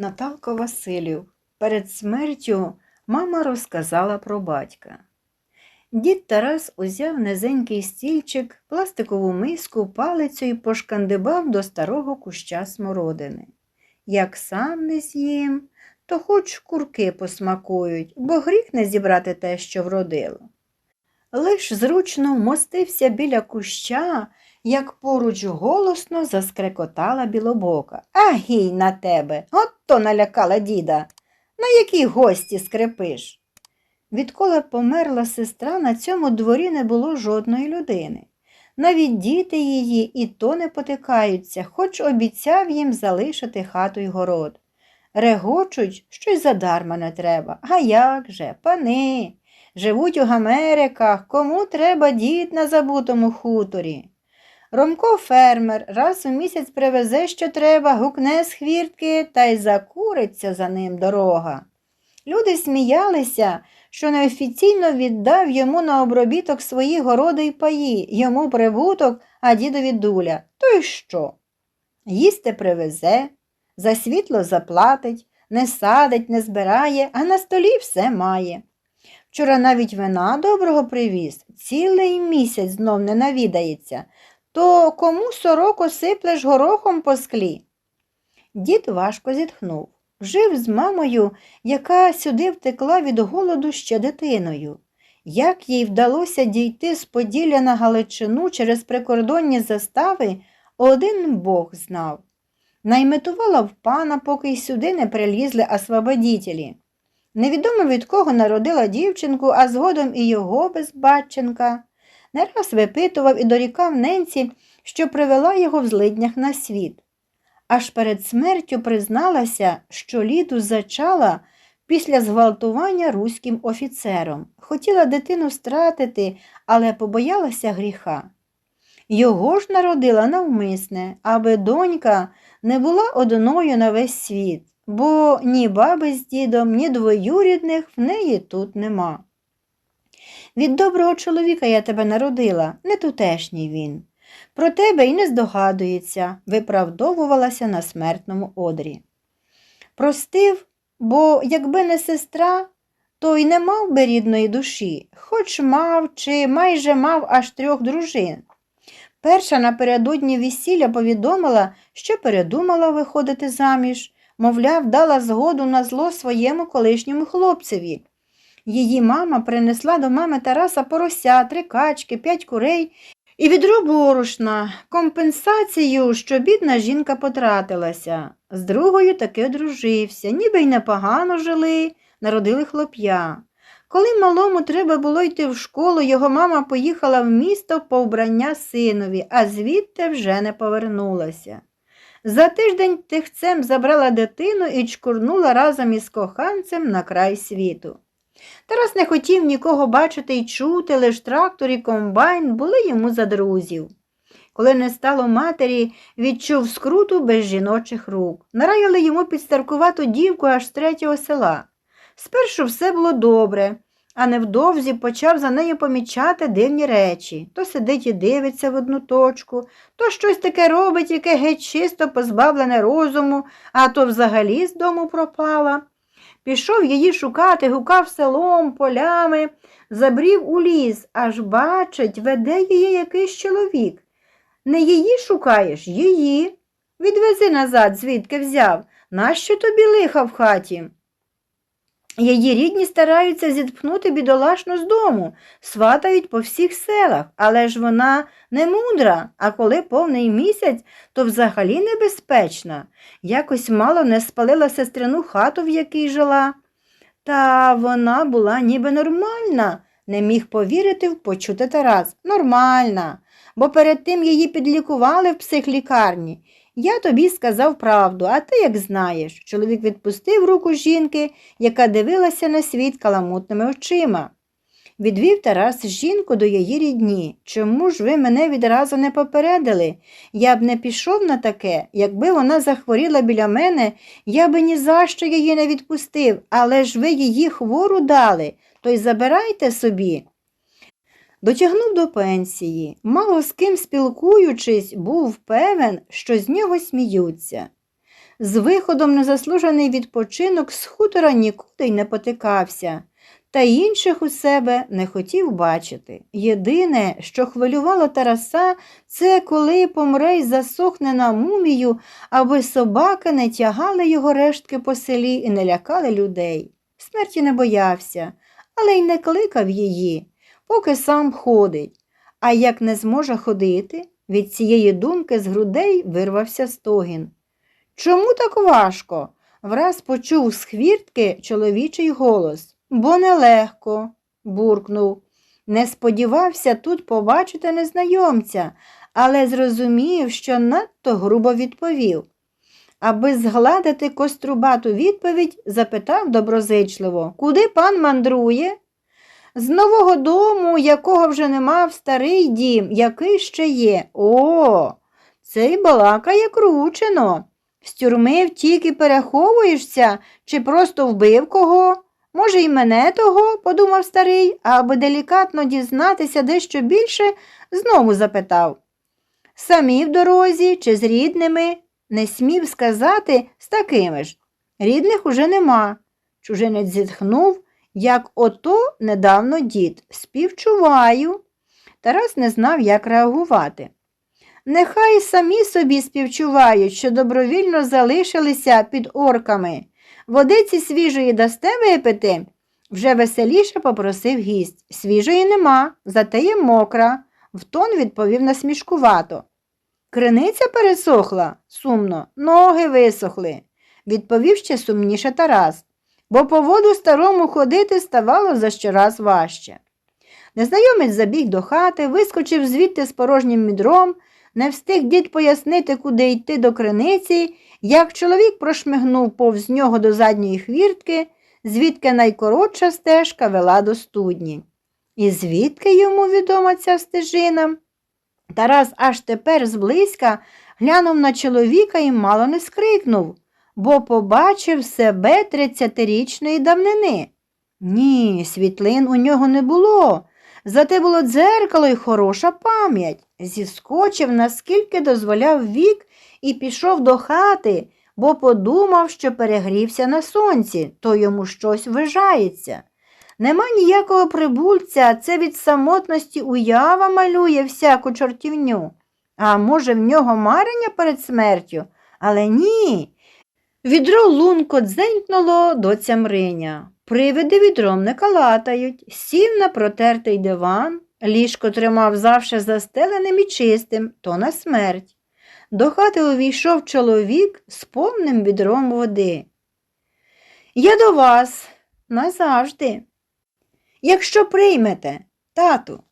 Наталко Василів. Перед смертю мама розказала про батька. Дід Тарас узяв низенький стільчик, пластикову миску, палицю і пошкандибав до старого куща смородини. Як сам не з'їм, то хоч курки посмакують, бо гріх не зібрати те, що вродило. Лиш зручно вмостився біля куща, як поруч голосно заскрекотала білобока. Агій на тебе, от то налякала діда. На які гості скрипиш? Відколи померла сестра, на цьому дворі не було жодної людини. Навіть діти її і то не потикаються, хоч обіцяв їм залишити хату й город. Регочуть, що й задарма не треба. А як же, пани, живуть у Америках, кому треба дід на забутому хуторі. Ромко фермер раз у місяць привезе, що треба, гукне з хвіртки та й закуриться за ним дорога. Люди сміялися, що неофіційно віддав йому на обробіток свої городи й паї, йому прибуток, а дідові дуля. То й що? Їсти привезе, за світло заплатить, не садить, не збирає, а на столі все має. Вчора навіть вина доброго привіз, цілий місяць знов не навідається, то кому сороку сиплеш горохом по склі? Дід важко зітхнув. Жив з мамою, яка сюди втекла від голоду ще дитиною. Як їй вдалося дійти з Поділля на Галичину через прикордонні застави, один Бог знав. Найметувала в пана, поки й сюди не прилізли освободітелі. Невідомо від кого народила дівчинку, а згодом і його безбатченка. Не раз випитував і дорікав ненці, що привела його в злиднях на світ. Аж перед смертю призналася, що ліду зачала після зґвалтування руським офіцером. Хотіла дитину стратити, але побоялася гріха. Його ж народила навмисне, аби донька не була одною на весь світ, бо ні баби з дідом, ні двоюрідних в неї тут нема. Від доброго чоловіка я тебе народила, не тутешній він. Про тебе й не здогадується, виправдовувалася на смертному одрі. Простив, бо якби не сестра, то й не мав би рідної душі, хоч мав чи майже мав аж трьох дружин. Перша напередодні весілля повідомила, що передумала виходити заміж, мовляв, дала згоду на зло своєму колишньому хлопцеві. Її мама принесла до мами Тараса порося, три качки, п'ять курей і відро борошна, компенсацію, що бідна жінка потратилася. З другою таки одружився, ніби й непогано жили, народили хлоп'я. Коли малому треба було йти в школу, його мама поїхала в місто по вбрання синові, а звідти вже не повернулася. За тиждень тихцем забрала дитину і чкурнула разом із коханцем на край світу. Тарас не хотів нікого бачити й чути, лиш трактор і комбайн були йому за друзів. Коли не стало матері, відчув скруту без жіночих рук. Нараяли йому підстаркувату дівку аж з третього села. Спершу все було добре, а невдовзі почав за нею помічати дивні речі. То сидить і дивиться в одну точку, то щось таке робить, яке геть чисто позбавлене розуму, а то взагалі з дому пропала. Пішов її шукати, гукав селом, полями, забрів у ліс, аж бачить, веде її якийсь чоловік. Не її шукаєш, її. Відвези назад, звідки взяв. Нащо тобі лиха в хаті? Її рідні стараються зітпнути бідолашну з дому, сватають по всіх селах, але ж вона не мудра, а коли повний місяць, то взагалі небезпечна. Якось мало не спалила сестрину хату, в якій жила. Та вона була ніби нормальна, не міг повірити в почуте Тарас. Нормальна, бо перед тим її підлікували в психлікарні. Я тобі сказав правду, а ти як знаєш. Чоловік відпустив руку жінки, яка дивилася на світ каламутними очима. Відвів Тарас жінку до її рідні. Чому ж ви мене відразу не попередили? Я б не пішов на таке. Якби вона захворіла біля мене, я би ні за що її не відпустив, але ж ви її хвору дали, то й забирайте собі. Дотягнув до пенсії, мало з ким спілкуючись, був певен, що з нього сміються. з виходом на заслужений відпочинок з хутора нікуди й не потикався, та інших у себе не хотів бачити. Єдине, що хвилювало Тараса, це коли помре й засохне на мумію, аби собаки не тягали його рештки по селі і не лякали людей. Смерті не боявся, але й не кликав її, поки сам ходить. А як не зможе ходити, від цієї думки з грудей вирвався стогін. Чому так важко? враз почув з хвіртки чоловічий голос. Бо нелегко, буркнув. Не сподівався тут побачити незнайомця, але зрозумів, що надто грубо відповів. Аби згладити кострубату відповідь, запитав доброзичливо, куди пан мандрує? З нового дому, якого вже нема в старий дім, який ще є. О, цей балакає кручено. З тюрми втік і переховуєшся, чи просто вбив кого? Може, і мене того, подумав старий, а аби делікатно дізнатися дещо більше, знову запитав. Самі в дорозі чи з рідними? Не смів сказати з такими ж. Рідних уже нема. Чужинець зітхнув, як ото недавно дід. Співчуваю. Тарас не знав, як реагувати. Нехай самі собі співчувають, що добровільно залишилися під орками. Водиці свіжої дасте випити? Вже веселіше попросив гість. Свіжої нема, зате є мокра, втон відповів насмішкувато. Криниця пересохла, сумно, ноги висохли, відповів ще сумніше Тарас, бо по воду старому ходити ставало за щораз важче. Незнайомець забіг до хати, вискочив звідти з порожнім мідром, не встиг дід пояснити, куди йти до криниці, як чоловік прошмигнув повз нього до задньої хвіртки, звідки найкоротша стежка вела до студні. І звідки йому відома ця стежина? Тарас аж тепер зблизька глянув на чоловіка і мало не скрикнув, бо побачив себе тридцятирічної давнини. Ні, світлин у нього не було. Зате було дзеркало й хороша пам'ять. Зіскочив, наскільки дозволяв вік, і пішов до хати, бо подумав, що перегрівся на сонці, то йому щось вижається. Нема ніякого прибульця, це від самотності уява малює всяку чортівню. А може, в нього марення перед смертю? Але ні. Відро лунко дзенькнуло до цямриня. Привиди відром не калатають, сів на протертий диван, ліжко тримав завше застеленим і чистим, то на смерть. До хати увійшов чоловік з повним відром води. Я до вас назавжди. Якщо приймете, тату.